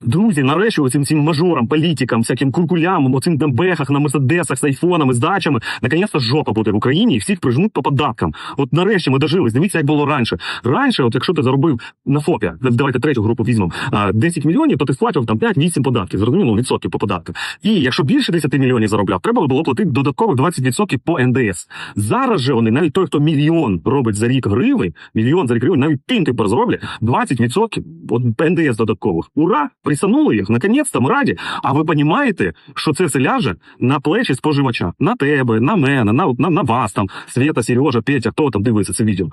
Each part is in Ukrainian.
Друзі, нарешті оцим цим мажорам, політикам, всяким куркулям, оцим на бехах, на мерседесах з айфонами, з дачами, наконець-то жопа буде в Україні і всіх прижмуть по податкам. От нарешті ми дожились. Дивіться, як було раніше. Раніше, от якщо ти заробив на ФОПі, давайте третю групу візьмемо, 10 мільйонів, то ти сплачував там 5-8 податків, зрозуміло, відсотків по податкам. І якщо більше 10 мільйонів заробляв, треба було платити додаткових 20% по НДС. Зараз же вони, навіть той, хто мільйон робить за рік гривень, мільйон за рік гривень, навіть тим тепер зроблять 20% от НДС додаткових. Ура! Присанули їх, наконець-то ми раді. А ви розумієте, що це все ляже на плечі споживача, на тебе, на мене, на, на, на вас там, Света, Сережа, Петя, хто там дивиться це відео.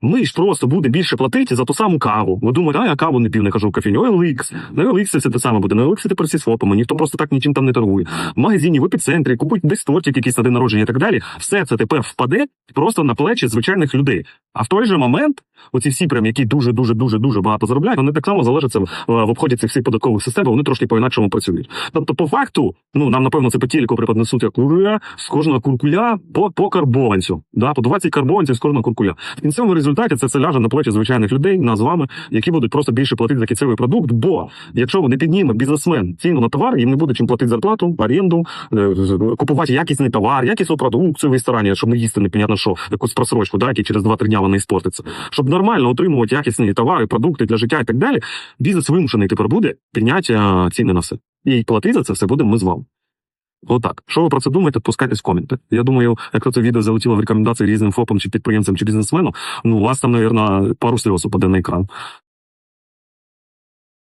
Ми ж просто буде більше платити за ту саму каву. Ви думаєте, а я каву не пів, не кажу в кафені. OLX. На OLX це те саме буде. На OLX тепер всі свопами, ніхто просто так нічим там не торгує. В магазині, в епіцентрі, купують десь тортик якийсь на день народження і так далі. Все це тепер впаде просто на плечі звичайних людей. А в той же момент, оці всі прям, які дуже дуже дуже дуже багато заробляють, вони так само залежаться в, в обході цих всіх податкових систем, вони трошки по-інакшому працюють. Тобто, по факту, ну нам напевно це по телеку преподнесуть як ура, з кожного куркуля по, по карбованцю. Да, по 20 карбованців з кожного куркуля. В кінцевому результаті це все ляже на плечі звичайних людей, нас з вами, які будуть просто більше платити за кінцевий продукт. Бо якщо вони підніме бізнесмен ціну на товар, їм не буде чим платити зарплату, оренду, е, купувати якісний товар, якісну продукцію в ресторані, щоб не їсти непонятно що, якусь просрочку, да, які через 2-3 дня вони іспортиться. Щоб нормально отримувати якісні товари, продукти для життя і так далі, бізнес вимушений тепер буде підняти ціни на все. І платити за це все будемо ми з вами. Отак. Що ви про це думаєте, пускайтесь в коменти. Я думаю, якщо це відео залетіло в рекомендації різним ФОПам чи підприємцям чи бізнесменам, ну у вас там, мабуть, пару сльоз упаде на екран.